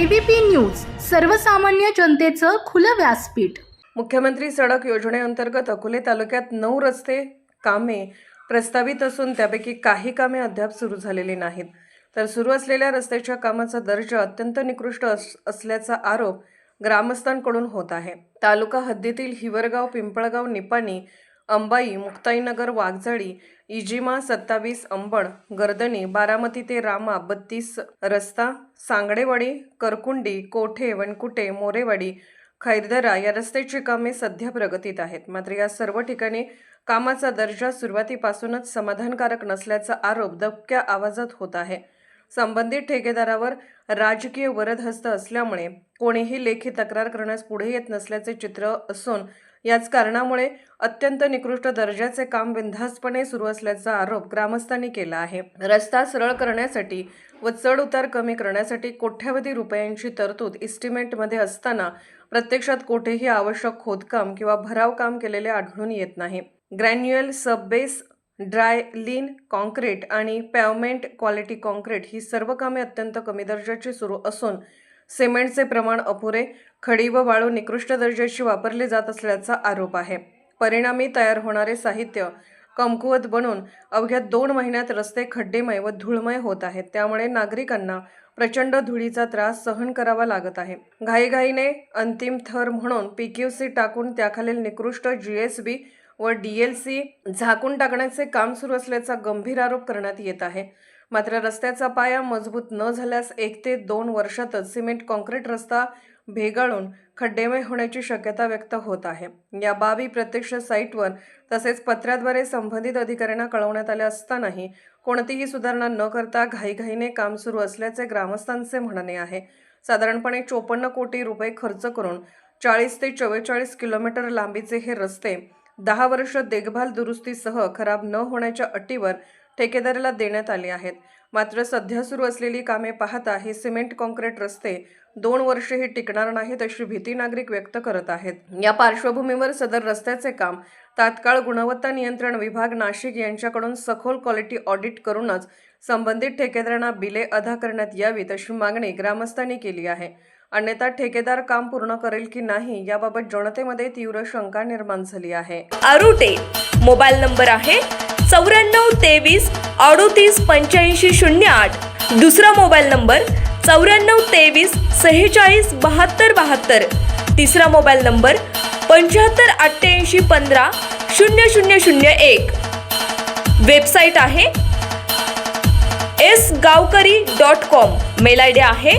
ABP news सर्वसामान्य जनतेचं खुलं व्यासपीठ. मुख्यमंत्री सडक योजनेअंतर्गत अकोले तालुक्यात नऊ रस्ते कामे प्रस्तावित असून त्यापैकी काही कामे अद्याप सुरू झालेली नाहीत. तर सुरू असलेल्या रस्त्याच्या कामाचा दर्जा अत्यंत निकृष्ट अस असल्याचा आरोप ग्रामस्थांकडून होत आहे. तालुका हद्दीतील हिवरगाव पिंपळगाव निपाणी अंबाई मुक्ताईनगर वाघजळी इजिमा सत्तावीस अंबड गर्दनी बारामती ते रामा बत्तीस रस्ता सांगडेवाडी करकुंडी कोठे वणकुटे मोरेवाडी खैरदरा या रस्त्याची कामे सध्या प्रगतीत आहेत. मात्र या सर्व ठिकाणी कामाचा दर्जा सुरुवातीपासूनच समाधानकारक नसल्याचा आरोप दबक्या आवाजात होत आहे. संबंधित ठेकेदारावर राजकीय वरदहस्त असल्यामुळे कोणीही लेखी तक्रार करण्यास पुढे येत नसल्याचे चित्र असून याच कारणामुळे अत्यंत निकृष्ट दर्जाचे काम बिनधास्तपणे सुरू असल्याचा आरोप ग्रामस्थांनी केला आहे. रस्ता सरळ करण्यासाठी व चढ उतार कमी करण्यासाठी कोट्यावधी रुपयांची तरतूद इस्टिमेटमध्ये असताना प्रत्यक्षात कोठेही आवश्यक खोदकाम किंवा भराव काम केलेले आढळून येत नाही. Granular subbase dry lean concrete आणि पॅवमेंट क्वालिटी कॉन्क्रीट ही सर्व कामे अत्यंत कमी दर्जाची सुरू असून सिमेंटचे प्रमाण अपुरे खडी व वाळू निकृष्ट दर्जाची वापरली जात असल्याचा आरोप आहे. परिणामी तयार होणारे साहित्य कमकुवत बनून अवघ्या दोन महिन्यात रस्ते खड्डेमय व धूळमय होत आहेत. त्यामुळे नागरिकांना प्रचंड धुळीचा त्रास सहन करावा लागत आहे. घाईघाईने अंतिम थर म्हणून पी क्यू सी टाकून त्याखालील निकृष्ट जी एस बी व डी एल सी झाकून टाकण्याचे काम सुरू असल्याचा गंभीर आरोप करण्यात येत आहे. मात्र रस्त्याचा पाया मजबूत न झाल्यास एक ते दोन वर्षातच सिमेंट कॉन्क्रीट रस्ता भेगाळून खड्डेमय होण्याची शक्यता व्यक्त होत आहे. या बाबी प्रत्यक्ष साईटवर तसेच पत्राद्वारे संबंधित अधिकाऱ्यांना कळवण्यात आल्या असतानाही कोणतीही सुधारणा न करता घाईघाईने काम सुरू असल्याचे ग्रामस्थांचे म्हणणे आहे. साधारणपणे चोपन्न कोटी रुपये खर्च करून चाळीस ते चव्वेचाळीस किलोमीटर लांबीचे हे रस्ते दहा वर्ष देखभाल दुरुस्तीसह खराब न होण्याच्या अटीवर ठेकेदाराला देण्यात आले आहेत. मात्र सध्या सुरू असलेली कामे पाहता हे सिमेंट कॉन्क्रीट रस्ते दोन वर्षेही टिकणार नाहीत अशी भीती नागरिक व्यक्त करत आहेत. या पार्श्वभूमीवर सदर रस्त्याचे काम तात्काळ गुणवत्ता नियंत्रण विभाग नाशिक यांच्याकडून सखोल क्वालिटी ऑडिट करूनच संबंधित ठेकेदारांना बिले अदा करण्यात यावीत अशी मागणी ग्रामस्थांनी केली आहे. अन्यथा ठेकेदार काम पूर्ण करेल की नाही याबाबत जनतेमध्ये तीव्र शंका निर्माण झाली आहे. आरुटे मोबाईल नंबर आहे चौऱ्याण्णव तेवीस अडोतीस पंच्याऐंशी शून्य आठ. दुसरा मोबाईल नंबर चौऱ्याण्णव तेवीस सेहेचाळीस बहात्तर बहात्तर. तिसरा मोबाईल नंबर पंच्याहत्तर अठ्ठ्याऐंशी पंधरा शून्य शून्य शून्य एक. वेबसाईट आहे S Gavkari dot com. Mail I D आहे